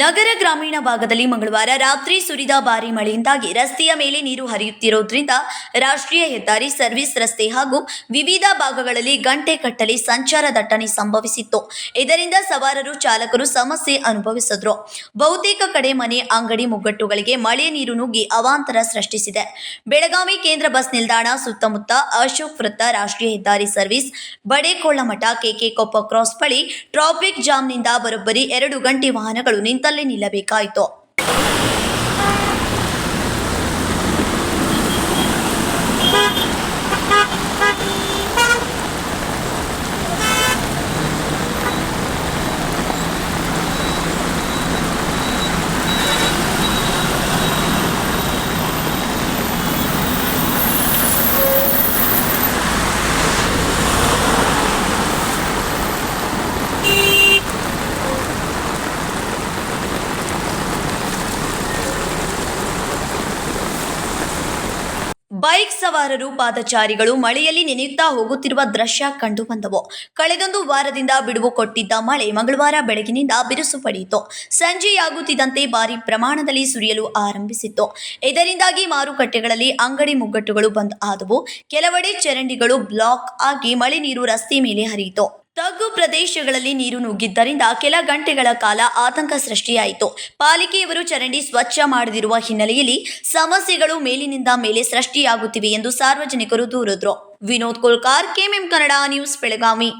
ನಗರ ಗ್ರಾಮೀಣ ಭಾಗದಲ್ಲಿ ಮಂಗಳವಾರ ರಾತ್ರಿ ಸುರಿದ ಭಾರಿ ಮಳೆಯಿಂದಾಗಿ ರಸ್ತೆಯ ಮೇಲೆ ನೀರು ಹರಿಯುತ್ತಿರುವುದರಿಂದ ರಾಷ್ಟ್ರೀಯ ಹೆದ್ದಾರಿ ಸರ್ವಿಸ್ ರಸ್ತೆ ಹಾಗೂ ವಿವಿಧ ಭಾಗಗಳಲ್ಲಿ ಗಂಟೆ ಕಟ್ಟಲೆ ಸಂಚಾರ ದಟ್ಟಣೆ ಸಂಭವಿಸಿತ್ತು. ಇದರಿಂದ ಸವಾರರು, ಚಾಲಕರು ಸಮಸ್ಯೆ ಅನುಭವಿಸಿದ್ರು. ಬಹುತೇಕ ಕಡೆ ಮನೆ, ಅಂಗಡಿ ಮುಗ್ಗಟ್ಟುಗಳಿಗೆ ಮಳೆ ನೀರು ನುಗ್ಗಿ ಅವಾಂತರ ಸೃಷ್ಟಿಸಿದೆ. ಬೆಳಗಾವಿ ಕೇಂದ್ರ ಬಸ್ ನಿಲ್ದಾಣ ಸುತ್ತಮುತ್ತ ಅಶೋಕ್ ವೃತ್ತ ರಾಷ್ಟ್ರೀಯ ಹೆದ್ದಾರಿ service Badekollamath KK Koppa cross ಬಳಿ ಟ್ರಾಫಿಕ್ ಜಾಮ್ನಿಂದ ಬರೋಬ್ಬರಿ ಎರಡು ಗಂಟೆ ವಾಹನಗಳು ನಿಂತಲ್ಲೇ ನಿಲ್ಲಬೇಕಾಯಿತು. ಬೈಕ್ ಸವಾರರು, ಪಾದಚಾರಿಗಳು ಮಳೆಯಲ್ಲಿ ನೆನೆಯುತ್ತಾ ಹೋಗುತ್ತಿರುವ ದೃಶ್ಯ ಕಂಡು ಬಂದವು ಕಳೆದೊಂದು ವಾರದಿಂದ ಬಿಡುವು ಕೊಟ್ಟಿದ್ದ ಮಳೆ ಮಂಗಳವಾರ ಬೆಳಗಿನಿಂದ ಬಿರುಸು ಪಡೆಯಿತು. ಸಂಜೆಯಾಗುತ್ತಿದ್ದಂತೆ ಭಾರಿ ಪ್ರಮಾಣದಲ್ಲಿ ಸುರಿಯಲು ಆರಂಭಿಸಿತ್ತು. ಇದರಿಂದಾಗಿ ಮಾರುಕಟ್ಟೆಗಳಲ್ಲಿ ಅಂಗಡಿ ಮುಗ್ಗಟ್ಟುಗಳು ಬಂದ್ ಆದವು. ಕೆಲವೆಡೆ ಚರಂಡಿಗಳು ಬ್ಲಾಕ್ ಆಗಿ ಮಳೆ ನೀರು ರಸ್ತೆ ಮೇಲೆ ಹರಿಯಿತು. ತಗ್ಗು ಪ್ರದೇಶಗಳಲ್ಲಿ ನೀರು ನುಗ್ಗಿದ್ದರಿಂದ ಕೆಲ ಗಂಟೆಗಳ ಕಾಲ ಆತಂಕ ಸೃಷ್ಟಿಯಾಯಿತು. ಪಾಲಿಕೆಯವರು ಚರಂಡಿ ಸ್ವಚ್ಛ ಮಾಡದಿರುವ ಹಿನ್ನೆಲೆಯಲ್ಲಿ ಸಮಸ್ಯೆಗಳು ಮೇಲಿನಿಂದ ಮೇಲೆ ಸೃಷ್ಟಿಯಾಗುತ್ತಿವೆ ಎಂದು ಸಾರ್ವಜನಿಕರು ದೂರಿದ್ರು. Vinod Kolkar, KMM Kannada news, Belagavi.